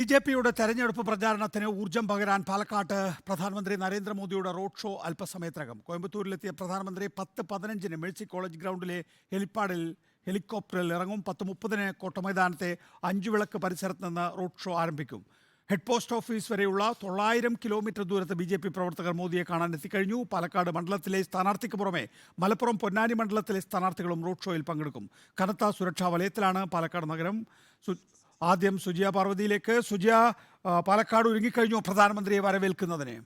B J പിയുടെ തെരഞ്ഞെടുപ്പ് പ്രചാരണത്തിന് ഊർജം പകരാൻ പാലക്കാട്ട് പ്രധാനമന്ത്രി നരേന്ദ്രമോദിയുടെ റോഡ് ഷോ അല്പസമയത്തിനകം. കോയമ്പത്തൂരിലെത്തിയ പ്രധാനമന്ത്രി പത്ത് പതിനഞ്ചിന് മേഴ്സി കോളേജ് ഗ്രൗണ്ടിലെ ഹെലിപ്പാഡിൽ ഹെലികോപ്റ്ററിൽ ഇറങ്ങും. പത്ത് മുപ്പതിന് കോട്ടമൈതാനത്തെ അഞ്ചുവിളക്ക് പരിസരത്ത് നിന്ന് റോഡ് ഷോ ആരംഭിക്കും. ഹെഡ് പോസ്റ്റ് ഓഫീസ് വരെയുള്ള തൊള്ളായിരം കിലോമീറ്റർ ദൂരത്ത് ബി ജെ പി പ്രവർത്തകർ മോദിയെ കാണാൻ എത്തിക്കഴിഞ്ഞു. പാലക്കാട് മണ്ഡലത്തിലെ സ്ഥാനാർത്ഥിക്ക് പുറമെ മലപ്പുറം പൊന്നാനി മണ്ഡലത്തിലെ സ്ഥാനാർത്ഥികളും റോഡ് ഷോയിൽ പങ്കെടുക്കും. കനത്ത സുരക്ഷാ വലയത്തിലാണ് പാലക്കാട് നഗരം. ആദ്യം സുജിയ പാർവതിയിലേക്ക്. സുജിയ പാലക്കാട് ഒരുങ്ങിക്കഴിഞ്ഞു പ്രധാനമന്ത്രിയെ വരവേൽക്കുന്നതിന്.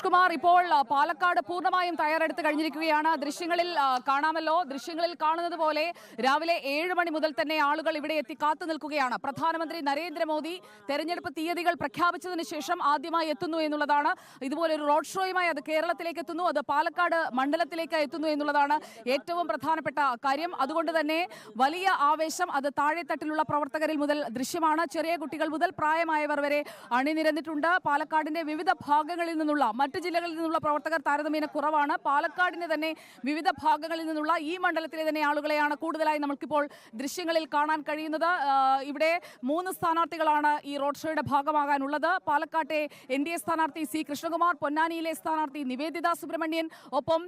കുമാർ ഇപ്പോൾ പാലക്കാട് പൂർണമായും തയ്യാറെടുത്ത് കഴിഞ്ഞിരിക്കുകയാണ്. ദൃശ്യങ്ങളിൽ കാണാമല്ലോ. ദൃശ്യങ്ങളിൽ കാണുന്നത് പോലെ രാവിലെ ഏഴ് മണി മുതൽ തന്നെ ആളുകൾ ഇവിടെ എത്തി കാത്തു നിൽക്കുകയാണ്. പ്രധാനമന്ത്രി നരേന്ദ്രമോദി തെരഞ്ഞെടുപ്പ് തീയതികൾ പ്രഖ്യാപിച്ചതിന് ശേഷം ആദ്യമായി എത്തുന്നു എന്നുള്ളതാണ്. ഇതുപോലെ ഒരു റോഡ് ഷോയുമായി അത് കേരളത്തിലേക്ക് എത്തുന്നു അത് പാലക്കാട് മണ്ഡലത്തിലേക്ക് എത്തുന്നു എന്നുള്ളതാണ് ഏറ്റവും പ്രധാനപ്പെട്ട കാര്യം. അതുകൊണ്ട് തന്നെ വലിയ ആവേശം അത് താഴെത്തട്ടിലുള്ള പ്രവർത്തകരിൽ മുതൽ ദൃശ്യമാണ്. ചെറിയ കുട്ടികൾ മുതൽ പ്രായമായവർ വരെ അണിനിരന്നിട്ടുണ്ട്. പാലക്കാടിന്റെ വിവിധ ഭാഗങ്ങളിൽ നിന്നുള്ള മറ്റു ജില്ലകളിൽ നിന്നുള്ള പ്രവർത്തകർ താരതമ്യേന കുറവാണ്. പാലക്കാടിനെ തന്നെ വിവിധ ഭാഗങ്ങളിൽ നിന്നുള്ള ഈ മണ്ഡലത്തിലെ തന്നെ ആളുകളെയാണ് കൂടുതലായി നമുക്കിപ്പോൾ ദൃശ്യങ്ങളിൽ കാണാൻ കഴിയുന്നത്. ഇവിടെ മൂന്ന് സ്ഥാനാർത്ഥികളാണ് ഈ റോഡ് ഷോയുടെ ഭാഗമാകാനുള്ളത്. പാലക്കാട്ടെ എൻ ഡി എ സ്ഥാനാർത്ഥി സി കൃഷ്ണകുമാർ പൊന്നാനിയിലെ സ്ഥാനാർത്ഥി നിവേദിത സുബ്രഹ്മണ്യൻ ഒപ്പം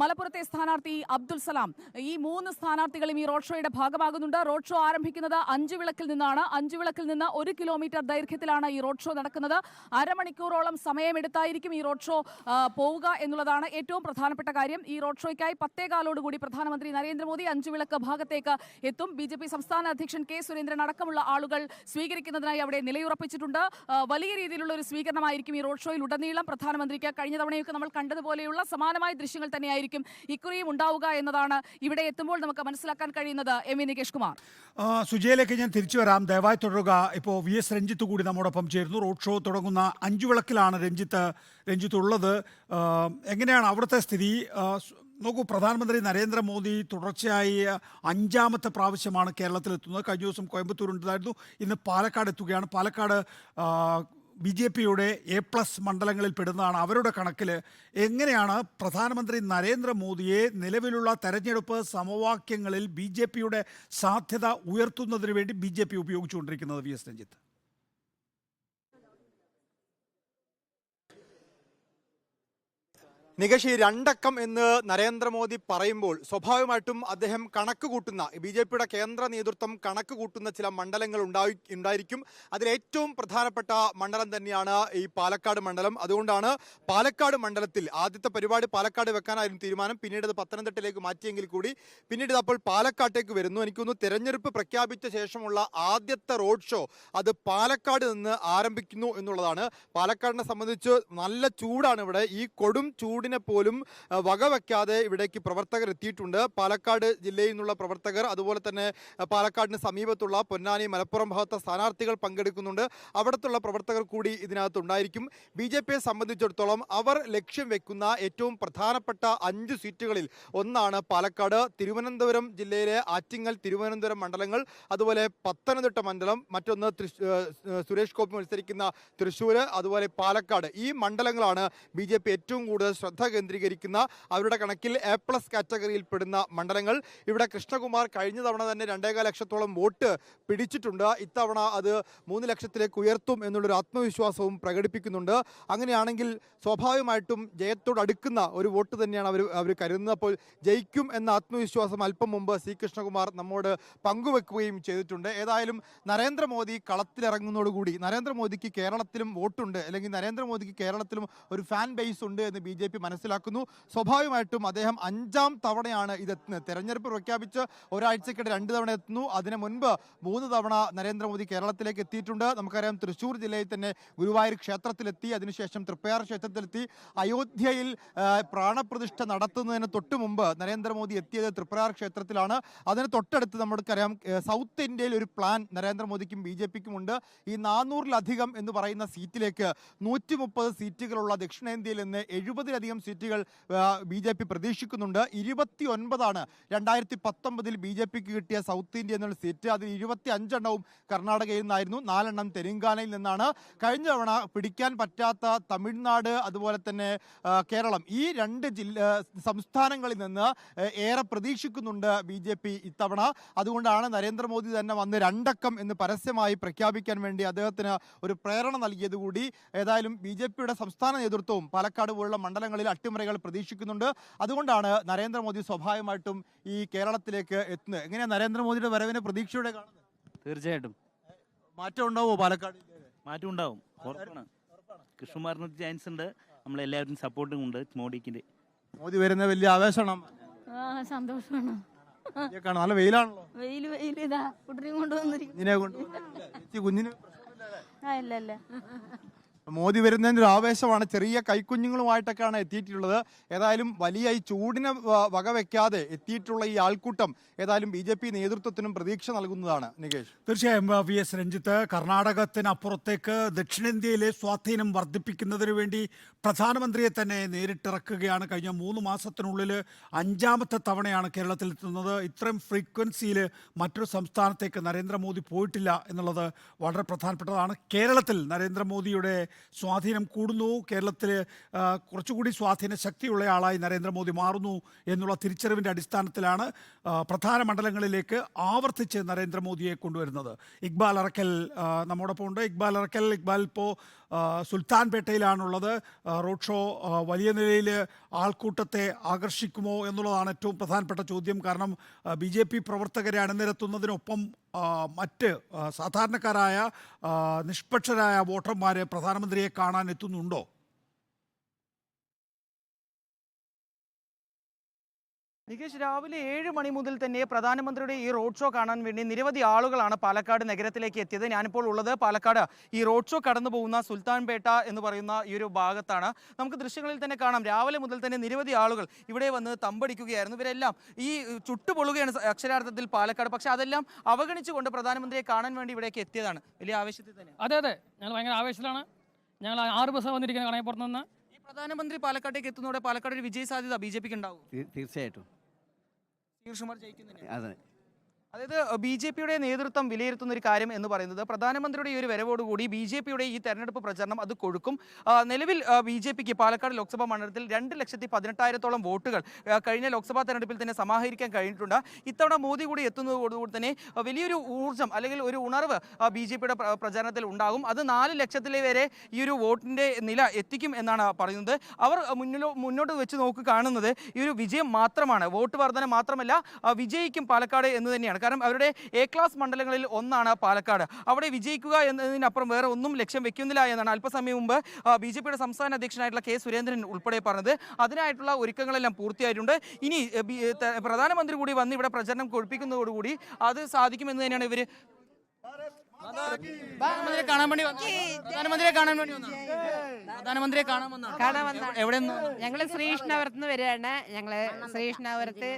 മലപ്പുറത്തെ സ്ഥാനാർത്ഥി അബ്ദുൽ സലാം. ഈ മൂന്ന് സ്ഥാനാർത്ഥികളും ഈ റോഡ് ഷോയുടെ ഭാഗമാകുന്നുണ്ട്. റോഡ് ഷോ ആരംഭിക്കുന്നത് അഞ്ചു വിളക്കിൽ നിന്നാണ്. അഞ്ചു വിളക്കിൽ നിന്ന് ഒരു കിലോമീറ്റർ ദൈർഘ്യത്തിലാണ് ഈ റോഡ് ഷോ നടക്കുന്നത്. അരമണിക്കൂറോളം സമയമെടുത്തായിരിക്കും ഈ റോഡ് ഷോ പോവുക എന്നുള്ളതാണ് ഏറ്റവും പ്രധാനപ്പെട്ട കാര്യം. ഈ റോഡ് ഷോയ്ക്കായി പത്തേകാലോടുകൂടി പ്രധാനമന്ത്രി നരേന്ദ്രമോദി അഞ്ചു വിളക്ക് ഭാഗത്തേക്ക് എത്തും. ബി ജെ പി സംസ്ഥാന അധ്യക്ഷൻ കെ സുരേന്ദ്രൻ അടക്കമുള്ള ആളുകൾ സ്വീകരിക്കുന്നതിനായി അവിടെ നിലയുറപ്പിച്ചിട്ടുണ്ട്. വലിയ രീതിയിലുള്ള ഒരു സ്വീകരണമായിരിക്കും ഈ റോഡ് ഷോയിൽ ഉടനീളം പ്രധാനമന്ത്രിക്ക്. കഴിഞ്ഞ തവണയൊക്കെ നമ്മൾ കണ്ടതുപോലെയുള്ള സമാനമായ ദൃശ്യങ്ങൾ തന്നെയായിരിക്കും ഇക്കുറിയും ഉണ്ടാവുക എന്നതാണ് ഇവിടെ എത്തുമ്പോൾ നമുക്ക് മനസ്സിലാക്കാൻ കഴിയുന്നത്. M V Nikesh Kumar. സുജയിലേക്ക് ഞാൻ തിരിച്ചു വരാം. ദയവായി തുടരുക. ഇപ്പോൾ വി എസ് രഞ്ജിത്ത് കൂടി നമ്മോടൊപ്പം ചേരുന്നു. റോഡ് ഷോ തുടങ്ങുന്ന അഞ്ചു വിളക്കിലാണ് രഞ്ജിത്ത് രഞ്ജിത്ത് ആ, എങ്ങനെയാണ് അവിടുത്തെ സ്ഥിതി? നോക്കൂ പ്രധാനമന്ത്രി നരേന്ദ്രമോദി തുടർച്ചയായി അഞ്ചാമത്തെ പ്രാവശ്യമാണ് കേരളത്തിലെത്തുന്നത്. കഴിഞ്ഞ ദിവസം കോയമ്പത്തൂർ ഉണ്ടായിരുന്നു. ഇന്ന് പാലക്കാട് എത്തുകയാണ്. പാലക്കാട് ബി ജെ പിയുടെ എ പ്ലസ് മണ്ഡലങ്ങളിൽ പെടുന്നതാണ് അവരുടെ കണക്കിൽ എങ്ങനെയാണ് പ്രധാനമന്ത്രി നരേന്ദ്രമോദിയെ നിലവിലുള്ള തെരഞ്ഞെടുപ്പ് സമവാക്യങ്ങളിൽ ബി ജെ പിയുടെ സാധ്യത ഉയർത്തുന്നതിന് വേണ്ടി ബി ജെ പി ഉപയോഗിച്ചുകൊണ്ടിരിക്കുന്നത് വി എസ് രഞ്ജിത്ത്? നികഷി രണ്ടക്കം എന്ന് നരേന്ദ്രമോദി പറയുമ്പോൾ സ്വാഭാവികമായിട്ടും അദ്ദേഹം കണക്ക് കൂട്ടുന്ന ബി ജെ പിയുടെ കേന്ദ്ര നേതൃത്വം കണക്ക് കൂട്ടുന്ന ചില മണ്ഡലങ്ങൾ ഉണ്ടായി ഉണ്ടായിരിക്കും. അതിലേറ്റവും പ്രധാനപ്പെട്ട മണ്ഡലം തന്നെയാണ് ഈ പാലക്കാട് മണ്ഡലം. അതുകൊണ്ടാണ് പാലക്കാട് മണ്ഡലത്തിൽ ആദ്യത്തെ പരിപാടി പാലക്കാട് വെക്കാനായിരുന്നു തീരുമാനം. പിന്നീട് അത് പത്തനംതിട്ടയിലേക്ക് മാറ്റിയെങ്കിൽ കൂടി പിന്നീട് അപ്പോൾ പാലക്കാട്ടേക്ക് വരുന്നു. എനിക്കൊന്ന് തെരഞ്ഞെടുപ്പ് പ്രഖ്യാപിച്ച ശേഷമുള്ള ആദ്യത്തെ റോഡ് ഷോ അത് പാലക്കാട് നിന്ന് ആരംഭിക്കുന്നു എന്നുള്ളതാണ്. പാലക്കാടിനെ സംബന്ധിച്ച് നല്ല ചൂടാണ് ഇവിടെ. ഈ കൊടും ചൂടിനെ പോലും വകവെക്കാതെ ഇവിടേക്ക് പ്രവർത്തകർ എത്തിയിട്ടുണ്ട്. പാലക്കാട് ജില്ലയിൽ നിന്നുള്ള പ്രവർത്തകർ അതുപോലെ തന്നെ പാലക്കാടിന് സമീപത്തുള്ള പൊന്നാനി മലപ്പുറം ഭാഗത്തെ സ്ഥാനാർത്ഥികൾ പങ്കെടുക്കുന്നുണ്ട്. അവിടത്തുള്ള പ്രവർത്തകർ കൂടി ഇതിനകത്ത് ഉണ്ടായിരിക്കും. ബി ജെ പിയെ സംബന്ധിച്ചിടത്തോളം അവർ ലക്ഷ്യം വെക്കുന്ന ഏറ്റവും പ്രധാനപ്പെട്ട അഞ്ച് സീറ്റുകളിൽ ഒന്നാണ് പാലക്കാട് തിരുവനന്തപുരം ജില്ലയിലെ ആറ്റിങ്ങൽ തിരുവനന്തപുരം മണ്ഡലങ്ങൾ അതുപോലെ പത്തനംതിട്ട മണ്ഡലം മറ്റൊന്ന് സുരേഷ് ഗോപി മത്സരിക്കുന്ന തൃശ്ശൂർ അതുപോലെ പാലക്കാട്. ഈ മണ്ഡലങ്ങളാണ് ബി ഏറ്റവും കൂടുതൽ ശ്രദ്ധ കേന്ദ്രീകരിക്കുന്ന അവരുടെ കണക്കിൽ എ പ്ലസ് കാറ്റഗറിയിൽ പെടുന്ന മണ്ഡലങ്ങൾ. ഇവിടെ കൃഷ്ണകുമാർ കഴിഞ്ഞ തവണ തന്നെ രണ്ടേകാൽ ലക്ഷത്തോളം വോട്ട് പിടിച്ചിട്ടുണ്ട്. ഇത്തവണ അത് മൂന്ന് ലക്ഷത്തിലേക്ക് ഉയർത്തും എന്നുള്ളൊരു ആത്മവിശ്വാസവും പ്രകടിപ്പിക്കുന്നുണ്ട്. അങ്ങനെയാണെങ്കിൽ സ്വാഭാവികമായിട്ടും ജയത്തോടടുക്കുന്ന ഒരു വോട്ട് തന്നെയാണ് അവർ അവർ കരുതുന്നത്. അപ്പോൾ ജയിക്കും എന്ന ആത്മവിശ്വാസം അല്പം മുമ്പ് സി കൃഷ്ണകുമാർ നമ്മോട് പങ്കുവെക്കുകയും ചെയ്തിട്ടുണ്ട്. ഏതായാലും നരേന്ദ്രമോദി കളത്തിലിറങ്ങുന്നതോടുകൂടി നരേന്ദ്രമോദിക്ക് കേരളത്തിലും വോട്ടുണ്ട്. അല്ലെങ്കിൽ നരേന്ദ്രമോദിക്ക് കേരളത്തിലും ഒരു ഫാൻ ബേസ് ഉണ്ട് എന്ന് ബി ജെ പി മനസ്സിലാക്കുന്നു. സ്വാഭാവികമായിട്ടും അദ്ദേഹം അഞ്ചാം തവണയാണ് ഇതെത്തുന്നത്. തെരഞ്ഞെടുപ്പ് പ്രഖ്യാപിച്ച് ഒരാഴ്ചക്കിടെ രണ്ട് തവണ എത്തുന്നു. അതിനു മുൻപ് മൂന്ന് തവണ നരേന്ദ്രമോദി കേരളത്തിലേക്ക് എത്തിയിട്ടുണ്ട്. നമുക്കറിയാം തൃശ്ശൂർ ജില്ലയിൽ തന്നെ ഗുരുവായൂർ ക്ഷേത്രത്തിലെത്തി. അതിനുശേഷം തൃപ്പയാർ ക്ഷേത്രത്തിലെത്തി. അയോധ്യയിൽ പ്രാണപ്രതിഷ്ഠ നടത്തുന്നതിന് തൊട്ട് മുമ്പ് നരേന്ദ്രമോദി എത്തിയത് തൃപ്പയാർ ക്ഷേത്രത്തിലാണ്. അതിന് തൊട്ടടുത്ത് നമ്മൾക്കറിയാം സൗത്ത് ഇന്ത്യയിൽ ഒരു പ്ലാൻ നരേന്ദ്രമോദിക്കും ബി ജെ പിക്കും ഉണ്ട് ഈ നാനൂറിലധികം എന്ന് പറയുന്ന സീറ്റിലേക്ക് നൂറ്റി മുപ്പത് സീറ്റുകളുള്ള ദക്ഷിണേന്ത്യയിൽ നിന്ന് എഴുപതിലധികം അധികം സീറ്റുകൾ ബി ജെ പി പ്രതീക്ഷിക്കുന്നുണ്ട്. ഇരുപത്തി ഒൻപതാണ് രണ്ടായിരത്തി പത്തൊമ്പതിൽ ബി ജെ പിക്ക് കിട്ടിയ സൗത്ത് ഇന്ത്യ എന്നുള്ള സീറ്റ്. അതിൽ ഇരുപത്തി അഞ്ചെണ്ണവും കർണാടകയിൽ നിന്നായിരുന്നു. നാലെണ്ണം തെലങ്കാനയിൽ നിന്നാണ്. കഴിഞ്ഞ തവണ പിടിക്കാൻ പറ്റാത്ത തമിഴ്നാട് അതുപോലെ തന്നെ കേരളം ഈ രണ്ട് ജില്ല സംസ്ഥാനങ്ങളിൽ നിന്ന് ഏറെ പ്രതീക്ഷിക്കുന്നുണ്ട് ബി ജെ പി ഇത്തവണ. അതുകൊണ്ടാണ് നരേന്ദ്രമോദി തന്നെ വന്ന് രണ്ടക്കം എന്ന് പരസ്യമായി പ്രഖ്യാപിക്കാൻ വേണ്ടി അദ്ദേഹത്തിന് ഒരു പ്രേരണ നൽകിയത് കൂടി ഏതായാലും ബി ജെ പിയുടെ സംസ്ഥാന നേതൃത്വവും പാലക്കാട് പോലുള്ള മണ്ഡലങ്ങളിൽ അട്ടിമറികൾ പ്രതീക്ഷിക്കുന്നുണ്ട്. അതുകൊണ്ടാണ് നരേന്ദ്രമോദി സ്വാഭാവികമായിട്ടും ഈ കേരളത്തിലേക്ക് എത്തുന്നത്. എങ്ങനെയാണ് നരേന്ദ്രമോദിയുടെ വരവിനെ പ്രതീക്ഷയോടെ കാണുന്നത്? തീർച്ചയായിട്ടും. മാറ്റം ഉണ്ടാവുമോ പാലക്കാട് മാറ്റം ഉണ്ടാവും. ഉറപ്പാണ്. കൃഷ്ണകുമാറിന് ചാൻസ് ഉണ്ട്. നമ്മളെല്ലാവരും സപ്പോർട്ടും ഉണ്ട് മോദിക്ക് മോദി വരുന്ന വലിയ ആവേശമാണ്? ആ സന്തോഷമാണ്. കാണാം നല്ല വെയിലാണല്ലോ? വെയിൽ വെയിൽ ഇതാ. കുട്ടിനെയും കൊണ്ടുവന്നിരിക്കും കുഞ്ഞിനെ ഇല്ല ഇല്ല. മോദി വരുന്നതിന്റെ ഒരു ആവേശമാണ്. ചെറിയ കൈക്കുഞ്ഞുങ്ങളുമായിട്ടൊക്കെയാണ് എത്തിയിട്ടുള്ളത്. ഏതായാലും വലിയ ഈ ചൂടിനെ വകവെക്കാതെ എത്തിയിട്ടുള്ള ഈ ആൾക്കൂട്ടം ഏതായാലും ബി ജെ പി നേതൃത്വത്തിനും പ്രതീക്ഷ നൽകുന്നതാണ്. നികേഷ്. തീർച്ചയായും വി എസ് രഞ്ജിത്ത് കർണാടകത്തിനപ്പുറത്തേക്ക് ദക്ഷിണേന്ത്യയിലെ സ്വാധീനം വർദ്ധിപ്പിക്കുന്നതിന് വേണ്ടി പ്രധാനമന്ത്രിയെ തന്നെ നേരിട്ടിറക്കുകയാണ്. കഴിഞ്ഞ മൂന്ന് മാസത്തിനുള്ളിൽ അഞ്ചാമത്തെ തവണയാണ് കേരളത്തിൽ എത്തുന്നത് ഇത്രയും ഫ്രീക്വൻസിയിൽ മറ്റൊരു സംസ്ഥാനത്തേക്ക് നരേന്ദ്രമോദി പോയിട്ടില്ല എന്നുള്ളത് വളരെ പ്രധാനപ്പെട്ടതാണ്. കേരളത്തിൽ നരേന്ദ്രമോദിയുടെ സ്വാധീനം കൂടുന്നു. കേരളത്തിൽ കുറച്ചുകൂടി സ്വാധീന ശക്തിയുള്ള ആളായി നരേന്ദ്രമോദി മാറുന്നു എന്നുള്ള തിരിച്ചറിവിന്റെ അടിസ്ഥാനത്തിലാണ് പ്രധാന മണ്ഡലങ്ങളിലേക്ക് ആവർത്തിച്ച് നരേന്ദ്രമോദിയെ കൊണ്ടുവരുന്നത്. ഇക്ബാൽ അറക്കൽ നമ്മോടൊപ്പം ഉണ്ട്. ഇക്ബാൽ അറക്കൽ ഇക്ബാൽ ഇപ്പോൾ സുൽത്താൻപേട്ടയിലാണുള്ളത്. റോഡ് ഷോ വലിയ നിലയിൽ ആൾക്കൂട്ടത്തെ ആകർഷിക്കുമോ എന്നുള്ളതാണ് ഏറ്റവും പ്രധാനപ്പെട്ട ചോദ്യം. കാരണം ബി ജെ പി പ്രവർത്തകരെ അണിനിരത്തുന്നതിനൊപ്പം മറ്റ് സാധാരണക്കാരായ നിഷ്പക്ഷരായ വോട്ടർമാർ പ്രധാനമന്ത്രിയെ കാണാൻ എത്തുന്നുണ്ടോ? നികേഷ് രാവിലെ ഏഴ് മണി മുതൽ തന്നെ പ്രധാനമന്ത്രിയുടെ ഈ റോഡ് ഷോ കാണാൻ വേണ്ടി നിരവധി ആളുകളാണ് പാലക്കാട് നഗരത്തിലേക്ക് എത്തിയത്. ഞാനിപ്പോൾ ഉള്ളത് പാലക്കാട്. ഈ റോഡ് ഷോ കടന്നു പോകുന്ന സുൽത്താൻപേട്ട എന്ന് പറയുന്ന ഈ ഒരു ഭാഗത്താണ്. നമുക്ക് ദൃശ്യങ്ങളിൽ തന്നെ കാണാം. രാവിലെ മുതൽ തന്നെ നിരവധി ആളുകൾ ഇവിടെ വന്ന് തമ്പടിക്കുകയായിരുന്നു. ഇവരെല്ലാം ഈ ചുട്ടുപൊള്ളുകയാണ് അക്ഷരാർത്ഥത്തിൽ പാലക്കാട്. പക്ഷെ അതെല്ലാം അവഗണിച്ചുകൊണ്ട് പ്രധാനമന്ത്രിയെ കാണാൻ വേണ്ടി ഇവിടേക്ക് എത്തിയതാണ്. വലിയ ആവേശത്തിൽ തന്നെ. അതെ അതെ. ഞങ്ങൾ ഭയങ്കര ആവേശത്തിലാണ്. ഞങ്ങൾ ആറ് ബസ് വന്നിരിക്കുന്നത് കണയപ്പുറത്ത് നിന്ന് ഈ പ്രധാനമന്ത്രി പാലക്കാട്ടേക്ക് എത്തുന്നതോടെ പാലക്കാട് ഒരു വിജയ സാധ്യത ബി ജെ പിക്ക് ഉണ്ടാവും. തീർച്ചയായിട്ടും. കൃഷ്ണകുമാർ ജയിക്കുന്നതിന്. അതെ. അതായത് ബി ജെ പിയുടെ നേതൃത്വം വിലയിരുത്തുന്ന ഒരു കാര്യം എന്ന് പറയുന്നത് പ്രധാനമന്ത്രിയുടെ ഈ ഒരു വരവോടുകൂടി ബി ജെ പിയുടെ ഈ തെരഞ്ഞെടുപ്പ് പ്രചരണം അത് കൊഴുക്കും. നിലവിൽ ബി ജെ പിക്ക് പാലക്കാട് ലോക്സഭാ മണ്ഡലത്തിൽ രണ്ട് ലക്ഷത്തി പതിനെട്ടായിരത്തോളം വോട്ടുകൾ കഴിഞ്ഞ ലോക്സഭാ തെരഞ്ഞെടുപ്പിൽ തന്നെ സമാഹരിക്കാൻ കഴിഞ്ഞിട്ടുണ്ട്. ഇത്തവണ മോദി കൂടി എത്തുന്നതോടുകൂടി തന്നെ വലിയൊരു ഊർജം അല്ലെങ്കിൽ ഒരു ഉണർവ് ബി ജെ പിയുടെ പ്രചാരണത്തിൽ ഉണ്ടാകും. അത് നാല് ലക്ഷത്തിലെ വരെ ഈ ഒരു വോട്ടിന്റെ നില എത്തിക്കും എന്നാണ് പറയുന്നത്. അവർ മുന്നിലോ മുന്നോട്ട് വെച്ച് നോക്കി കാണുന്നത് ഈ ഒരു വിജയം മാത്രമാണ്. വോട്ട് വർധന മാത്രമല്ല വിജയിക്കും പാലക്കാട് എന്ന് തന്നെയാണ്. കാരണം അവരുടെ എ ക്ലാസ് മണ്ഡലങ്ങളിൽ ഒന്നാണ് പാലക്കാട്. അവിടെ വിജയിക്കുക എന്നതിനപ്പുറം വേറെ ഒന്നും ലക്ഷ്യം വെക്കുന്നില്ല എന്നാണ് അല്പസമയം മുമ്പ് ബി ജെ പിയുടെ സംസ്ഥാന അധ്യക്ഷനായിട്ടുള്ള കെ സുരേന്ദ്രൻ ഉൾപ്പെടെ പറഞ്ഞത്. അതിനായിട്ടുള്ള ഒരുക്കങ്ങളെല്ലാം പൂർത്തിയായിട്ടുണ്ട്. ഇനി പ്രധാനമന്ത്രി കൂടി വന്ന് ഇവിടെ പ്രചരണം കൊഴിപ്പിക്കുന്നതോടുകൂടി അത് സാധിക്കുമെന്ന് തന്നെയാണ് ഇവർ പ്രധാനമന്ത്രിയെ കാണാൻ വേണ്ടി വന്ന? പ്രധാനമന്ത്രിയെ കാണാൻ വേണ്ടി വന്ന? പ്രധാനമന്ത്രിയെ കാണാൻ. കാണാൻ വന്ന? എവിടെ നിന്ന് ഞങ്ങൾ ശ്രീകൃഷ്ണപുരത്ത് നിന്ന് വരികയാണ്. ഞങ്ങൾ ശ്രീകൃഷ്ണപുരത്ത്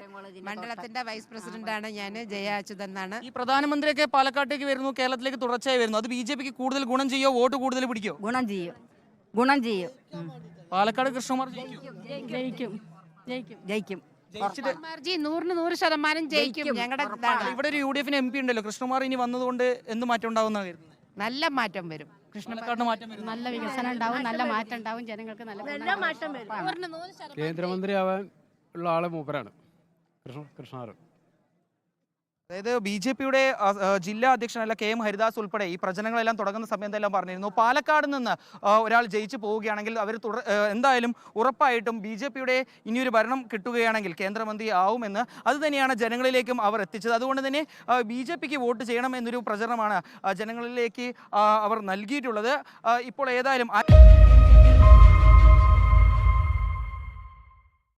മണ്ഡലത്തിന്റെ വൈസ് പ്രസിഡന്റ് ആണ് ഞാൻ ജയ അച്യുതൻ എന്നാണ്. ഈ പ്രധാനമന്ത്രിയൊക്കെ പാലക്കാട്ടേക്ക് വരുന്നു കേരളത്തിലേക്ക് തുടർച്ചയായി വരുന്നു. അത് ബി ജെ പിക്ക് കൂടുതൽ ഗുണം ചെയ്യോ വോട്ട് കൂടുതൽ പിടിക്കോ? ഗുണം ചെയ്യും. ഗുണം ചെയ്യും. പാലക്കാട് കൃഷ്ണകുമാർ ജയിക്കും. ജയിക്കും. ജയിക്കും. ജയിച്ചിട്ട് നൂറിന് നൂറ് ശതമാനം ജയിക്കും. ഞങ്ങളുടെ ഇവിടെ ഒരു യു ഡി എഫിന് എം പി ഉണ്ടല്ലോ. കൃഷ്ണകുമാർ ഇനി വന്നതുകൊണ്ട് എന്ത് മാറ്റം ഉണ്ടാവുന്ന കരുതുന്നത് നല്ല മാറ്റം വരും. നല്ല വികസനം ഉണ്ടാവും നല്ല മാറ്റം ഉണ്ടാവും ജനങ്ങൾക്ക് നല്ല മാറ്റം വരും. കേന്ദ്രമന്ത്രി ആവാൻ ഉള്ള ആൾ മൂപ്പരാണ്. കൃഷ്ണ കൃഷ്ണാറ് അതായത് ബി ജെ പിയുടെ ജില്ലാ അധ്യക്ഷനല്ല കെ എം ഹരിദാസ് ഉൾപ്പെടെ ഈ പ്രചരണങ്ങളെല്ലാം തുടങ്ങുന്ന സമയത്തെല്ലാം പറഞ്ഞിരുന്നു? പാലക്കാട് നിന്ന് ഒരാൾ ജയിച്ചു പോവുകയാണെങ്കിൽ അവർ എന്തായാലും ഉറപ്പായിട്ടും ബി ജെ പിയുടെ ഇനിയൊരു ഭരണം കിട്ടുകയാണെങ്കിൽ കേന്ദ്രമന്ത്രി ആവുമെന്ന് അത് തന്നെയാണ് ജനങ്ങളിലേക്കും അവർ എത്തിച്ചത്. അതുകൊണ്ട് തന്നെ ബി ജെ പിക്ക് വോട്ട് ചെയ്യണം എന്നൊരു പ്രചരണമാണ് ജനങ്ങളിലേക്ക് അവർ നൽകിയിട്ടുള്ളത്. ഇപ്പോൾ ഏതായാലും